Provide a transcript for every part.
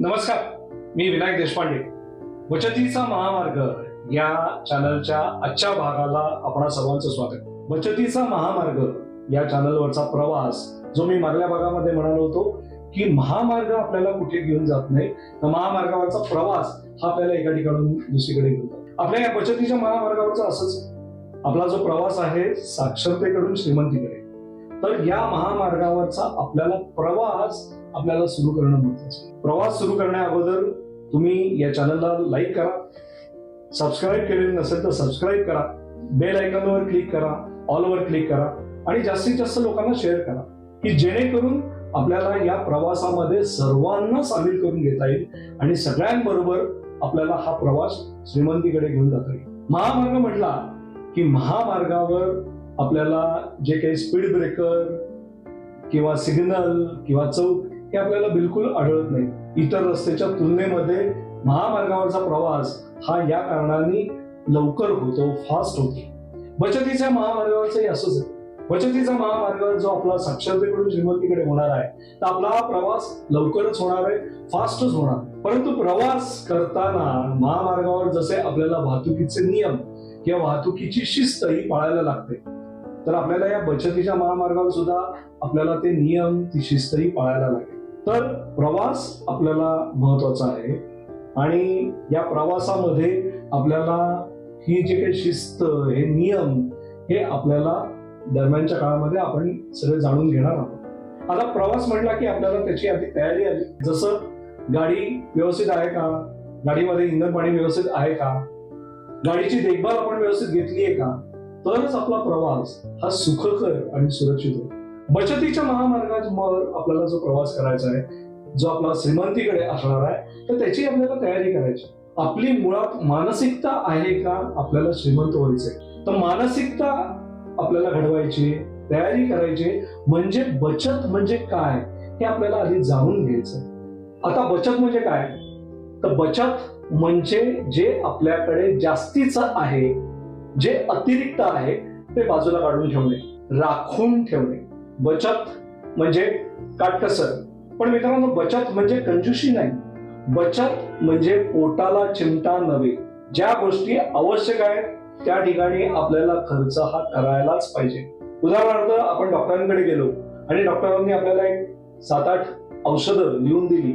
नमस्कार मी विनायक देशपांडे. बचतीचा महामार्ग या चॅनलच्या आजच्या भागाला आपणा सर्वांचं स्वागत. बचतीचा महामार्ग या चॅनलवरचा प्रवास जो मी मागल्या भागामध्ये म्हणालो होतो की महामार्ग आपल्याला कुठे घेऊन जात नाही तर महामार्गावरचा प्रवास हा आपल्याला एका ठिकाणून दुसरीकडे घेऊन जातो. आपल्या या बचतीच्या महामार्गावरचा असंच आपला जो प्रवास आहे साक्षरतेकडून श्रीमंतीकडे. तर या महामार्गावरचा आपल्याला प्रवास आपल्याला सुरू करणं महत्वाचं प्रवास सुरू करण्या अगोदर तुम्ही या चॅनलला लाईक करा. सबस्क्राईब केलेलं नसेल तर सबस्क्राईब करा. बेल आयकॉनवर क्लिक करा. ऑलवर क्लिक करा. आणि जास्तीत जास्त लोकांना शेअर करा. की जेणेकरून आपल्याला या प्रवासामध्ये सर्वांना सामील करून घेता येईल आणि सगळ्यांबरोबर आपल्याला हा प्रवास श्रीमंतीकडे घेऊन जाता येईल. महामार्ग म्हटला की महामार्गावर आपल्याला जे काही स्पीड ब्रेकर किंवा सिग्नल किंवा चौक हे आपल्याला बिलकुल आढळत नाही. इतर रस्त्याच्या तुलनेमध्ये महामार्गावरचा प्रवास हा या कारणाने लवकर होतो फास्ट होतो. बचतीच्या महामार्गावरचंही असंच आहे. बचतीचा महामार्ग जो आपला साक्षरतेकडून श्रीमंतीकडे होणार आहे तर आपला हा प्रवास लवकरच होणार आहे फास्टच होणार. परंतु प्रवास करताना महामार्गावर जसे आपल्याला वाहतुकीचे नियम किंवा वाहतुकीची शिस्त ही पाळायला लागते तर आपल्याला या बचतीच्या महामार्गावर सुद्धा आपल्याला ते नियम ती शिस्तही पाळायला लागेल. तर प्रवास आपल्याला महत्त्वाचा आहे. आणि या प्रवासामध्ये आपल्याला ही जे काही शिस्त हे नियम हे आपल्याला दरम्यानच्या काळामध्ये आपण सगळे जाणून घेणार आहोत. आता प्रवास म्हटला की आपल्याला त्याची आधी तयारी आली. जसं गाडी व्यवस्थित आहे का? गाडीमध्ये इंधन पाणी व्यवस्थित आहे का? गाडीची देखभाल आपण व्यवस्थित घेतली आहे का? तरच आपला प्रवास हा सुखकर आणि सुरक्षित होतो. बचतीच्या महामार्गावर आपल्याला जो प्रवास करायचा आहे जो आपला श्रीमंतीकडे असणार आहे तर त्याची आपल्याला तयारी करायची. आपली मुळात मानसिकता आहे का? आपल्याला श्रीमंत व्हायचंय. तर मानसिकता आपल्याला घडवायची तयारी करायची. म्हणजे बचत म्हणजे काय? हे आपल्याला आधी जाणून घ्यायचं आता बचत म्हणजे काय? तर बचत म्हणजे जे आपल्याकडे जास्तीच आहे जे अतिरिक्त आहे ते बाजूला काढून ठेवणे राखून ठेवणे. बचत म्हणजे काटकसर पण मित्रांनो बचत म्हणजे कंजूशी नाही. बचत म्हणजे पोटाला चिमटा नव्हे. ज्या गोष्टी आवश्यक आहेत त्या ठिकाणी आपल्याला खर्च हा करायलाच पाहिजे. उदाहरणार्थ आपण डॉक्टरांकडे गेलो आणि डॉक्टरांनी आपल्याला एक सात आठ औषधं लिहून दिली.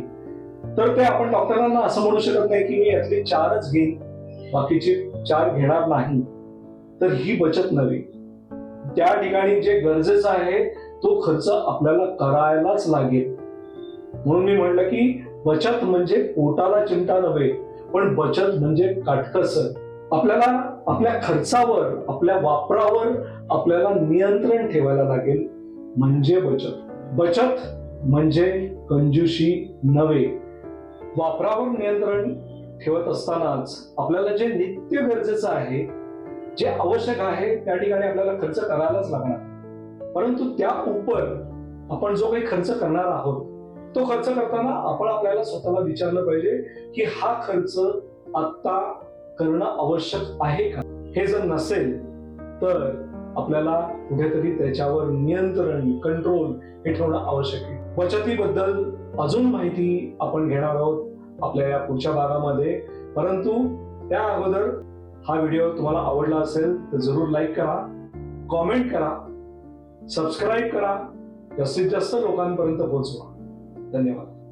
तर ते आपण डॉक्टरांना असं म्हणू शकत नाही की मी यातले चारच घेईन. बाकीचे चार घेणार नाही. तर ही बचत नव्हे. त्या ठिकाणी जे गरजेचं आहे तो खर्च आपल्याला करायलाच लागेल. म्हणून मी म्हणलं की बचत म्हणजे पोटाला चिमटा नव्हे पण बचत म्हणजे काटकसर. आपल्याला आपल्या खर्चावर आपल्या वापरावर आपल्याला नियंत्रण ठेवायला लागेल म्हणजे बचत. बचत म्हणजे कंजूशी नव्हे. वापरावर नियंत्रण ठेवत असतानाच आपल्याला जे नित्य गरजेचं आहे जे आवश्यक आहे त्या ठिकाणी आपल्याला खर्च करायलाच लागणार. परंतु त्या उपर आपण जो काही खर्च करणार आहोत तो खर्च करताना आपण आपल्याला स्वतःला विचारलं पाहिजे की हा खर्च आता करणं आवश्यक आहे का? हे जर नसेल तर आपल्याला कुठेतरी त्याच्यावर नियंत्रण कंट्रोल हे ठेवणं आवश्यक आहे. बचतीबद्दल अजून माहिती आपण घेणार आहोत आपल्या या पुढच्या भागामध्ये. परंतु त्या अगोदर हा व्हिडिओ तुम्हाला आवडला असेल तर जरूर लाईक करा कॉमेंट करा. सबस्क्राईब करा. जास्तीत जास्त लोकांपर्यंत पोहोचवा. धन्यवाद.